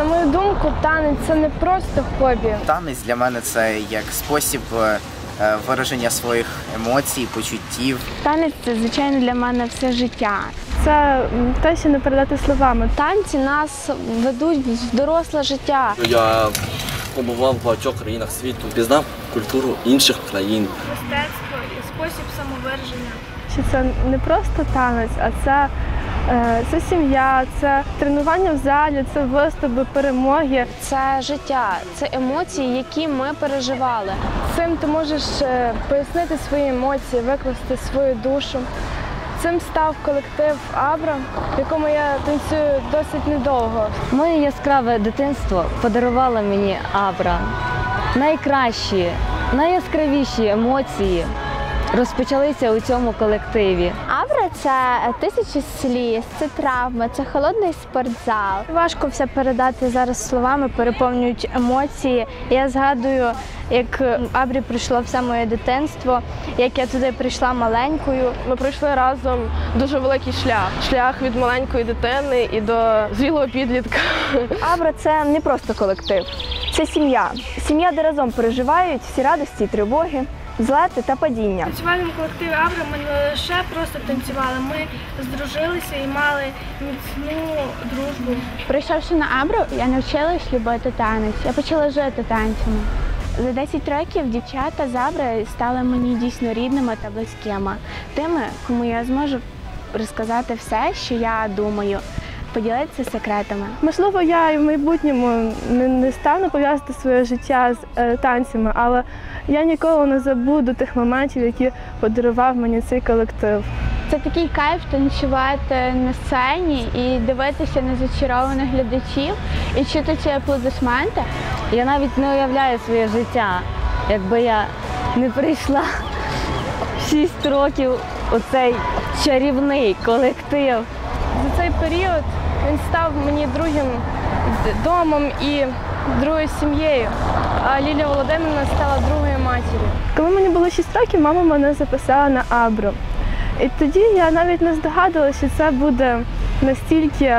На мою думку, танець це не просто хобі. Танець для мене це як спосіб е, е, вираження своїх емоцій, почуттів. Танець це звичайно для мене все життя. Це те, що не передати словами. Танці нас ведуть в доросле життя. Я побував в багатьох країнах світу, пізнав культуру інших країн. мистецтво і спосіб самовираження. Що це не просто танець, а це, це сім'я, це тренування в залі, це виступи, перемоги. Це життя, це емоції, які ми переживали. Цим ти можеш е, пояснити свої емоції, викласти свою душу. Цим став колектив Абра, в якому я танцюю досить недовго. Моє яскраве дитинство подарувало мені Абра. Найкращі, найяскравіші емоції розпочалися у цьому колективі. Це тисячі сліз, це травми, це холодний спортзал. Важко все передати зараз словами, переповнюють емоції. Я згадую, як Абрі прийшло все моє дитинство, як я туди прийшла маленькою. Ми пройшли разом дуже великий шлях. Шлях від маленької дитини і до зрілого підлітка. Абра це не просто колектив, це сім'я. Сім'я, де разом переживають всі радості і тривоги, злети та падіння. В танцювальному колективі Авра ми не лише просто танцювали, ми здружилися і мали міцну дружбу. Прийшовши на Абру, я навчилась любити танець. Я почала жити танцями. За 10 років дівчата з Абри стали мені дійсно рідними та близькими, тими, кому я зможу розказати все, що я думаю, поділитися секретами. Можливо, я і в майбутньому не, не стану пов'язати своє життя з е, танцями, але я ніколи не забуду тих моментів, які подарував мені цей колектив. Це такий кайф танцювати на сцені і дивитися на зачарованих глядачів і чути ці аплодисменти. Я навіть не уявляю своє життя, якби я не прийшла 6 років у цей чарівний колектив. За цей період він став мені другим домом і другою сім'єю. А Лілія Володимирівна стала другою матір'ю. Коли мені було 6 років, мама мене записала на Абру. І тоді я навіть не здогадувалася, що це буде настільки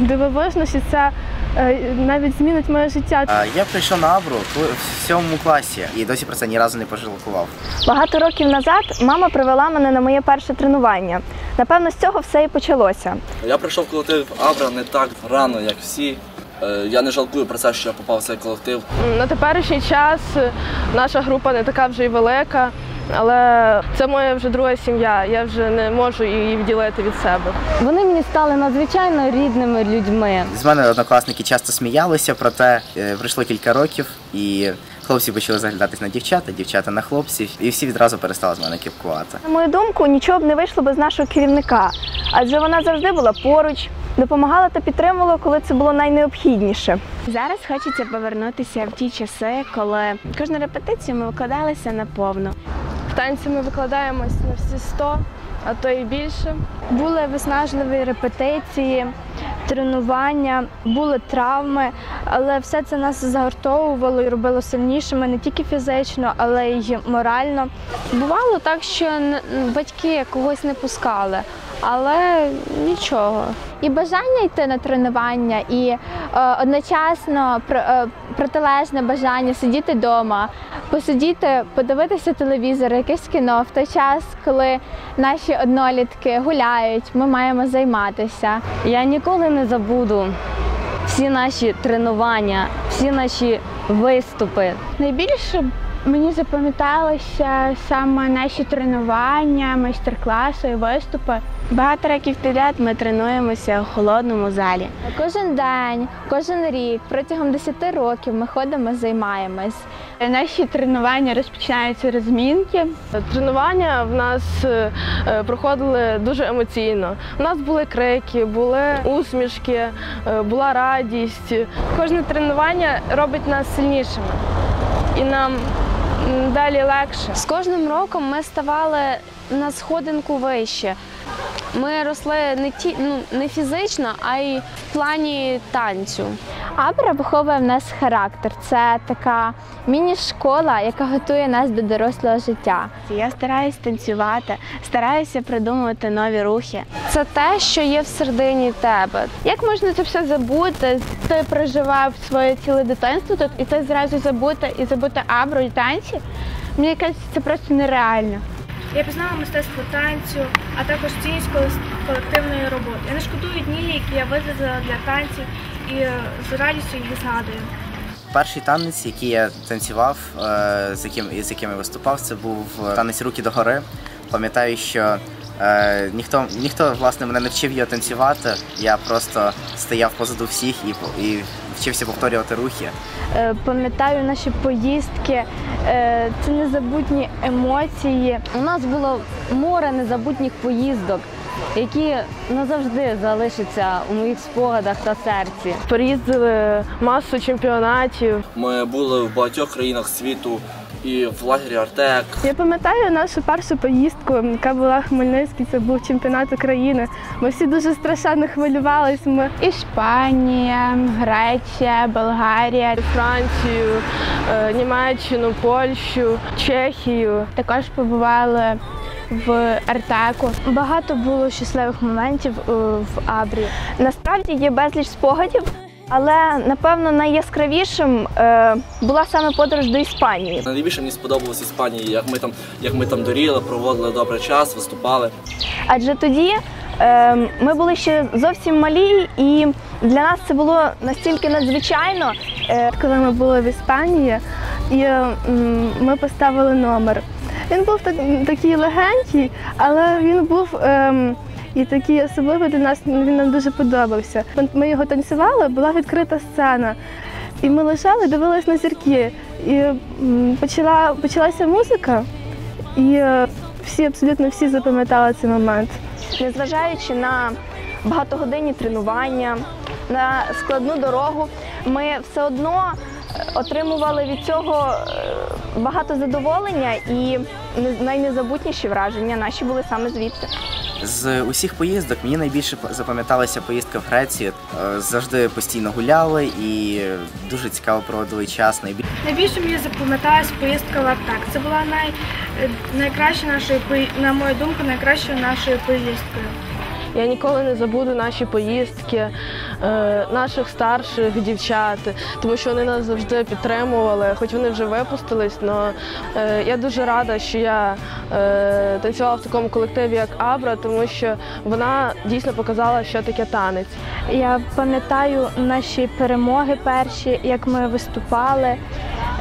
дивовижно, що це е, навіть змінить моє життя. Я прийшов на Абру в сьомому класі і досі про це ні разу не пожалкував. Багато років назад мама привела мене на моє перше тренування. Напевно, з цього все і почалося. Я прийшов в колектив Абра не так рано, як всі. Е, Я не жалкую про це, що я попав в цей колектив. На теперішній час наша група не така вже й велика, але це моя вже друга сім'я. Я вже не можу її відділити від себе. Вони мені стали надзвичайно рідними людьми. З мене однокласники часто сміялися, проте е, пройшло кілька років, і хлопці почали заглядатись на дівчата, дівчата на хлопців, і всі відразу перестали з мене кіпкувати. На мою думку, нічого б не вийшло без нашого керівника, адже вона завжди була поруч, допомагала та підтримувала, коли це було найнеобхідніше. Зараз хочеться повернутися в ті часи, коли кожну репетицію ми викладалися наповну. В танці ми викладаємось на всі 100, а то і більше. Були виснажливі репетиції, тренування, були травми, але все це нас загортовувало і робило сильнішими не тільки фізично, але й морально. Бувало так, що батьки когось не пускали, але нічого. І бажання йти на тренування, і е, одночасно пр- е, протилежне бажання сидіти вдома, посидіти, подивитися телевізор, якесь кіно в той час, коли наші однолітки гуляють, ми маємо займатися. Я ніколи не забуду всі наші тренування, всі наші виступи. Найбільше мені запам'яталося саме наші тренування, майстер-класи і виступи. Багато років підряд ми тренуємося у холодному залі. Кожен день, кожен рік, протягом 10 років ми ходимо, займаємось. Наші тренування розпочинаються розмінки. Тренування в нас е, е, проходили дуже емоційно. У нас були крики, були усмішки, е, була радість. Кожне тренування робить нас сильнішими і нам далі легше. З кожним роком ми ставали на сходинку вище. Ми росли не ті, ну не фізично, а й в плані танцю. Абра виховує в нас характер. Це така міні-школа, яка готує нас до дорослого життя. Я стараюсь танцювати, стараюся придумувати нові рухи. Це те, що є всередині тебе. Як можна це все забути? Ти проживав своє ціле дитинство тут, і ти зразу забути і забути абру і танці. Мені кажеться, це просто нереально. Я пізнала мистецтво танцю, а також цінність колективної роботи. Я не шкодую дні, які я витратила для танців і е, з радістю їх згадую. Перший танець, який я танцював, е, з яким з яким я виступав, це був танець руки догори. Пам'ятаю, що е, ніхто ніхто власне мене не вчив його танцювати. Я просто стояв позаду всіх і, і вчився повторювати рухи. Е, Пам'ятаю наші поїздки, е, це незабутні емоції. У нас було море незабутніх поїздок, які назавжди залишаться у моїх спогадах та серці. Переїздили масу чемпіонатів. Ми були в багатьох країнах світу і в лагері Артек. Я пам'ятаю нашу першу поїздку, яка була в Хмельницькій, це був чемпіонат України. Ми всі дуже страшенно хвилювалися. Ми Іспанія, Греція, Болгарія. Францію, е, Німеччину, Польщу, Чехію. Також побували в Артеку. Багато було щасливих моментів е, в Абрі. Насправді є безліч спогадів, але напевно найяскравішим е, була саме подорож до Іспанії. Найбільше мені сподобалось Іспанії, як ми там, як ми там доріли, проводили добрий час, виступали. Адже тоді е, ми були ще зовсім малі, і для нас це було настільки надзвичайно. Е, Коли ми були в Іспанії, і м, ми поставили номер. Він був так, такий легенький, але він був ем, і такий особливий для нас, він нам дуже подобався. Ми його танцювали, була відкрита сцена. І ми лежали, дивились на зірки. І почала, почалася музика, і е, всі, абсолютно всі запам'ятали цей момент. Незважаючи на багатогодинні тренування, на складну дорогу, ми все одно е, отримували від цього е, багато задоволення і не- найнезабутніші враження наші були саме звідти. З усіх поїздок мені найбільше запам'яталася поїздка в Грецію. Е, Завжди постійно гуляли і дуже цікаво проводили час. Найбільше Найбільше мені запам'яталась поїздка в Артек. Це була най, е, найкраща нашою, на мою думку, найкращою нашою поїздкою. Я ніколи не забуду наші поїздки, е, наших старших дівчат, тому що вони нас завжди підтримували, хоч вони вже випустились. але я дуже рада, що я е, танцювала в такому колективі, як Абра, тому що вона дійсно показала, що таке танець. Я пам'ятаю наші перемоги перші, як ми виступали,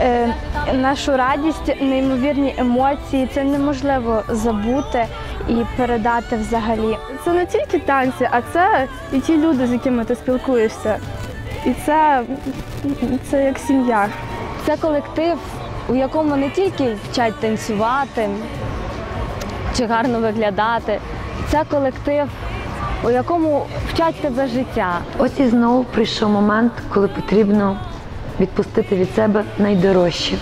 е, нашу радість, неймовірні емоції. Це неможливо забути і передати взагалі. Це не тільки танці, а це і ті люди, з якими ти спілкуєшся. І це, це як сім'я. Це колектив, у якому не тільки вчать танцювати чи гарно виглядати. Це колектив, у якому вчать тебе життя. Ось і знову прийшов момент, коли потрібно відпустити від себе найдорожче.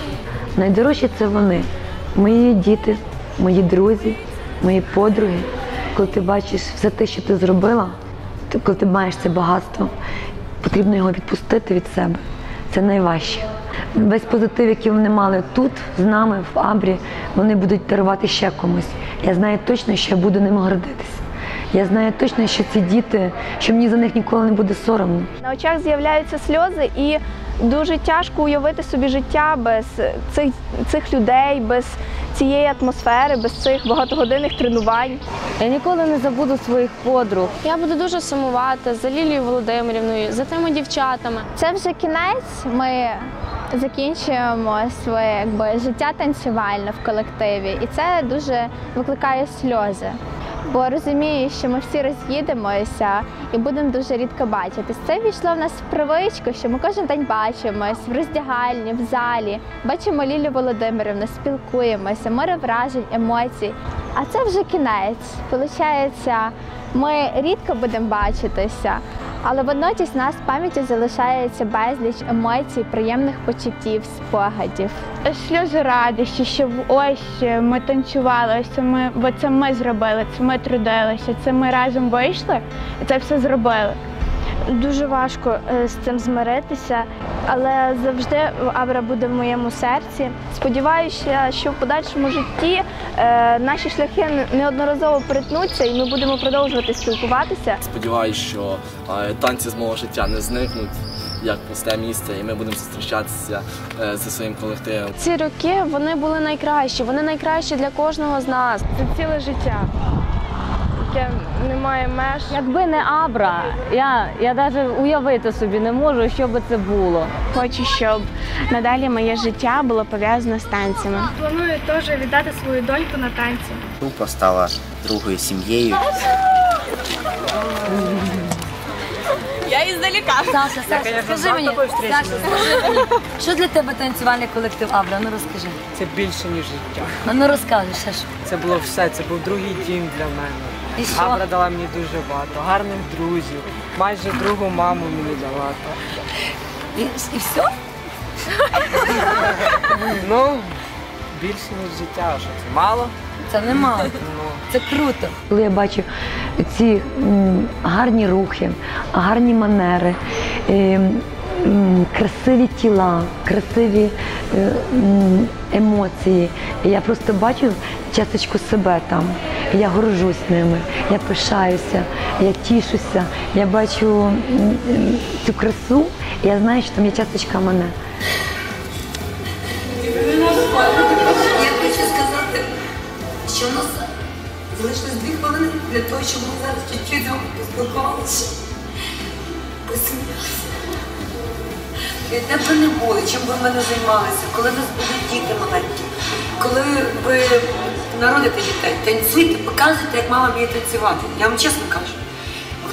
Найдорожче це вони, мої діти, мої друзі, мої подруги. Коли ти бачиш все те, що ти зробила, коли ти маєш це багатство, потрібно його відпустити від себе. Це найважче. Весь позитив, який вони мали тут з нами в Абрі, вони будуть дарувати ще комусь. Я знаю точно, що я буду ним гордитися. Я знаю точно, що ці діти, що мені за них ніколи не буде соромно. На очах з'являються сльози, і дуже тяжко уявити собі життя без цих, цих людей, без цієї атмосфери, без цих багатогодинних тренувань. Я ніколи не забуду своїх подруг. Я буду дуже сумувати за Лілією Володимирівною, за тими дівчатами. Це вже кінець. Ми закінчуємо своє якби, життя танцювальне в колективі, і це дуже викликає сльози. Бо розумію, що ми всі роз'їдемося і будемо дуже рідко бачитись. Це війшло в нас в привичку, що ми кожен день бачимось в роздягальні, в залі, бачимо Лілю Володимирівну, спілкуємося, море вражень, емоцій. А це вже кінець. Получається, ми рідко будемо бачитися, Але водночас в нас в пам'яті залишається безліч емоцій, приємних почуттів, спогадів. Сльози радості, що ось ми танцювали, ось ми, бо це ми зробили, це ми трудилися, це ми разом вийшли і це все зробили. Дуже важко е, з цим змиритися, але завжди Авра буде в моєму серці. Сподіваюся, що в подальшому житті е, наші шляхи неодноразово перетнуться і ми будемо продовжувати спілкуватися. Сподіваюсь, що е, танці з мого життя не зникнуть як пусте місце, і ми будемо зустрічатися е, зі своїм колективом. Ці роки вони були найкращі, вони найкращі для кожного з нас. Це ціле життя, яке не має меж. Якби не Абра, я, я навіть уявити собі не можу, що би це було. Хочу, щоб надалі моє життя було пов'язане з танцями. Планую теж віддати свою доньку на танці. Група стала другою сім'єю. Саша, Саша, скажи мені, Саша, скажи мені, що для тебе танцювальний колектив Абра? Ну розкажи. Це більше, ніж життя. А ну розкажи, що. Це було все, це був другий дім для мене. І що? Абра дала мені дуже багато, гарних друзів, майже другу маму мені дала. І, і все? Ну, більше, ніж життя, що це мало. Це немало. Ну, Це круто. Коли я бачу ці м, гарні рухи, гарні манери, е, м, красиві тіла, красиві е, м, емоції, я просто бачу часточку себе там. Я горжусь ними, я пишаюся, я тішуся, я бачу цю красу, і я знаю, що там є часточка мене. Я хочу сказати, що у нас залишилось дві хвилини для того, щоб ми зараз чуть-чуть поспілкувалися. Посміялися. І де б не були, чим би ви не займалися, коли у вас будуть діти маленькі, коли ви народите дітей, танцюйте, показуйте, як мама вміє танцювати. Я вам чесно кажу.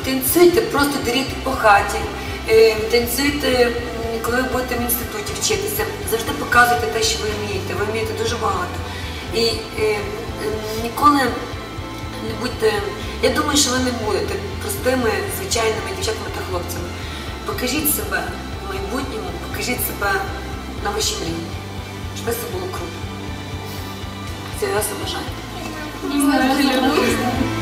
Танцюйте, просто деріть по хаті, е, танцюйте, коли ви будете в інституті вчитися. Завжди показуйте те, що ви вмієте. Ви вмієте дуже багато. І е, ніколи не будьте. Я думаю, що ви не будете простими, звичайними дівчатами та хлопцями. Покажіть себе в майбутньому, покажіть себе на вашій мрії. Щоб це було круто. Серйозно бажання. Не знаю.